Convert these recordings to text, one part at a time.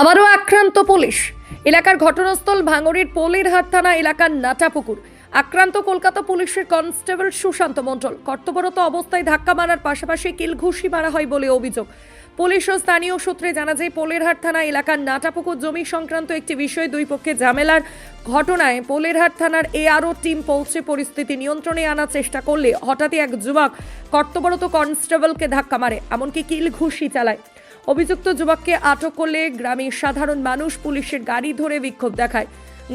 আবারও আক্রান্ত পুলিশ। এলাকার ঘটনাস্থল ভাঙড়ের পোলেরহাট থানা এলাকার নাটাপুকুর। আক্রান্ত কলকাতা পুলিশের কনস্টেবল সুশান্ত মণ্ডল কর্তব্যরত অবস্থায় ধাক্কা মারার পাশাপাশি কিলঘুষি মারা হয় বলে অভিযোগ। পুলিশ ও স্থানীয় সূত্রে জানা যায়, পোলেরহাট থানা এলাকার নাটাপুকুর জমি সংক্রান্ত একটি বিষয় দুই পক্ষে ঝামেলার ঘটনায় পোলেরহাট থানার এআরও টিম পৌঁছে পরিস্থিতি নিয়ন্ত্রণে আনার চেষ্টা করলে হঠাৎই এক যুবক কর্তব্যরত কনস্টেবলকে ধাক্কা মারে, এমনকি কিল ঘুষি চালায়। অভিযুক্ত যুবককে আটক করলে গ্রামের সাধারণ মানুষ পুলিশের গাড়ি ধরে বিক্ষোভ দেখায়।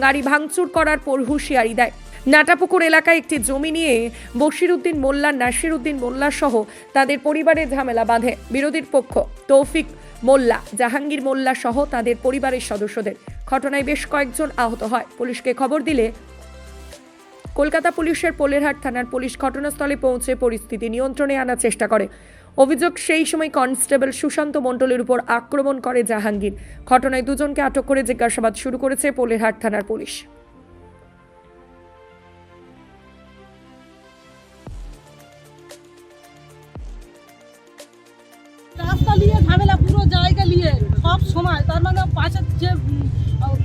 গাড়ি ভাঙচুর করার পর হুঁশিয়ারি দেয়। নাটাপুকুর এলাকায় একটি জমি নিয়ে বশিরউদ্দিন মোল্লা নাসির উদ্দিন মোল্লা সহ তাদের পরিবারের ঝামেলা বাঁধে। বিরোধীর পক্ষ, তৌফিক মোল্লা, জাহাঙ্গীর মোল্লা সহ তাদের পরিবারের সদস্যদের। ঘটনায় বেশ কয়েকজন আহত হয়। পুলিশকে খবর দিলে কলকাতা পুলিশের পোলেরহাট থানার পুলিশ ঘটনাস্থলে পৌঁছে পরিস্থিতি নিয়ন্ত্রণে আনার চেষ্টা করে। অভিযোগ সেই সময় কনস্টেবল সুশান্ত মণ্ডলের উপর আক্রমণ করে জাহাঙ্গীর। ঘটনায় দুজনকে আটক করে জিজ্ঞাসাবাদ শুরু করেছে পোলেরহাট থানার পুলিশ। রাস্তা নিয়ে ঝামেলা, পুরো জায়গা নিয়ে সব সময়। তার মানে পাশের যে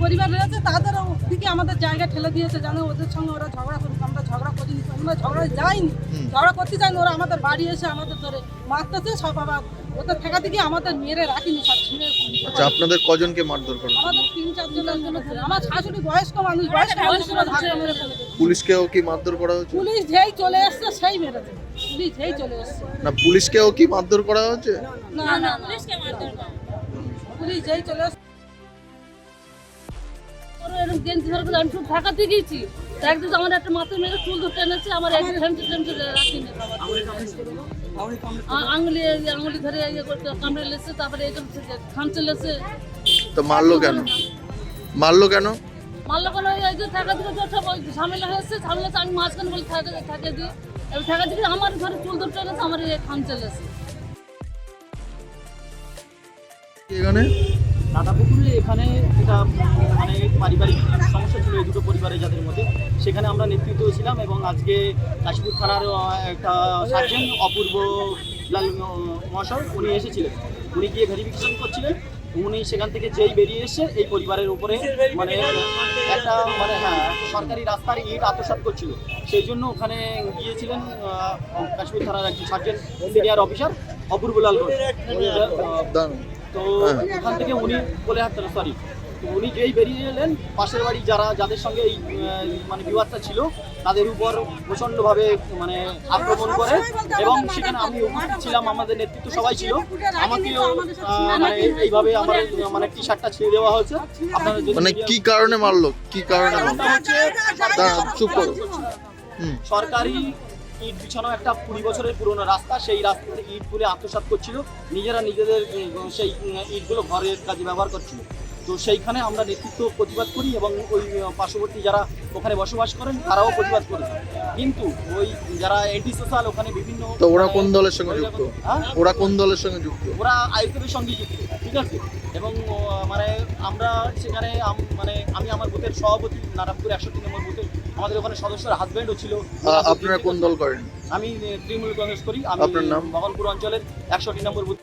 পরিবার রয়েছে তাদের দিকে আমাদের জায়গা ঠেলে দিয়েছে জানো ওদের সঙ্গে ওরা ঝগড়া করুক। আমরা ঝগড়া করিনি আমরা ঝগড়া যাইনি। ঝগড়া করতে যাইনি ওরা আমাদের বাড়ি এসে আমাদের ধরে মারতেছে সব আবার ওদের থাকা থেকে আমাদের মেরে রাখিনি সব ছিঁড়ে আচ্ছা আপনাদের কজনকে মারধর করা হয়েছে? আমাদের তিন চারজন একজন আমার শাশুড়ি বয়স্ক মানুষ বয়স্ক মানুষরা ধাক্কা মেরে ফেলে পুলিশকেও কি মারধর করা হয়েছে? পুলিশ যেই চলে এসছে সেই মেরেছে। পুলিশ যেই চলে এসছে। না পুলিশকেও কি মারধর করা হয়েছে? না না পুলিশকে মারধর পুলিশ যেই চলে ওরা এরকম গেঞ্জি ধরে আমি শুধু ঢাকাতে গিয়েছি একদিন আমার একটা মাথা মেরে চুল ধরে টেনেছে আমার এক ঠেমচে ঠেমচে রাখিনি আঙুলি আঙুলি ধরে ইয়ে করতে কামড়ে লেছে তারপরে এই খামচে লেছে। তো মারলো কেন? মারলো কেন? মারলো কেন? এই যে থাকা দিকে ওই ঝামেলা হয়েছে ঝামেলা আমি মাঝখানে বলে থাকে থাকে দিই। এবার থাকা দিকে আমার ঘরে চুল ধরে টেনেছে আমার এই খামচে লেছে। এখানে? নাটাপুকুরে এখানে এটা মানে পারিবারিক সমস্যা ছিল এই দুটো পরিবারের যাদের মধ্যে। সেখানে আমরা নেতৃত্ব ছিলাম এবং আজকে কাশীপুর থানার একটা সার্জেন্ট অপূর্ব লাল মহাশয় উনি এসেছিলেন। উনি গিয়ে ভেরিফিকেশন করছিলেন। উনি সেখান থেকে যেই বেরিয়ে এসে এই পরিবারের উপরে মানে একটা মানে হ্যাঁ সরকারি রাস্তার ইট আত্মসাৎ করছিল। সেই জন্য ওখানে গিয়েছিলেন কাশ্মীর থানার একজন সার্জেন্ট সিনিয়র অফিসার আহ, দাঁড়ান। তো। ওখান থেকে উনি বলে হাঁটতেন সরি উনি যেই বেরিয়ে এলেন পাশের বাড়ি যারা যাদের সঙ্গে এই মানে বিবাদটা ছিল তাদের উপর প্রচণ্ডভাবে মানে আক্রমণ করে এবং সেখানে আমি ছিলাম আমাদের নেতৃত্ব সবাই ছিল। আমাকেও মানে এইভাবে আমার মানে টি শার্টটা ছেড়ে দেওয়া হয়েছে। আপনারা মানে কি কারণে মারলো? কি কারণে মারলো? চুপ করো। সরকারি ইট বিছানো একটা কুড়ি বছরের পুরনো রাস্তা সেই রাস্তাতে ইট তুলে আত্মসাৎ করছিল নিজেরা নিজেদের সেই ইটগুলো ঘরের কাজে ব্যবহার করছিল। তো সেইখানে আমরা নেতৃত্ব প্রতিবাদ করি এবং ওই পার্শ্ববর্তী যারা ওখানে বসবাস করেন তারাও প্রতিবাদ করেছে কিন্তু ওই যারা এন্টি সোশ্যাল ওখানে বিভিন্ন তো ওরা কোন দলের সঙ্গে যুক্ত? হ্যাঁ? ওরা কোন দলের সঙ্গে যুক্ত? ওরা আইপিএফের সঙ্গে যুক্ত ঠিক আছে? এবং মানে আমরা সেখানে মানে আমি আমার বুথের সভাপতি নারায়ণপুর একষট্টি নম্বর বুথে আমাদের ওখানে সদস্যের হাজব্যান্ডও ছিল। আপনারা কোন দল করেন? আমি তৃণমূল কংগ্রেস করি। আমি আপনার নাম? ভগবানপুর অঞ্চলের একষট্টি নম্বর বুথ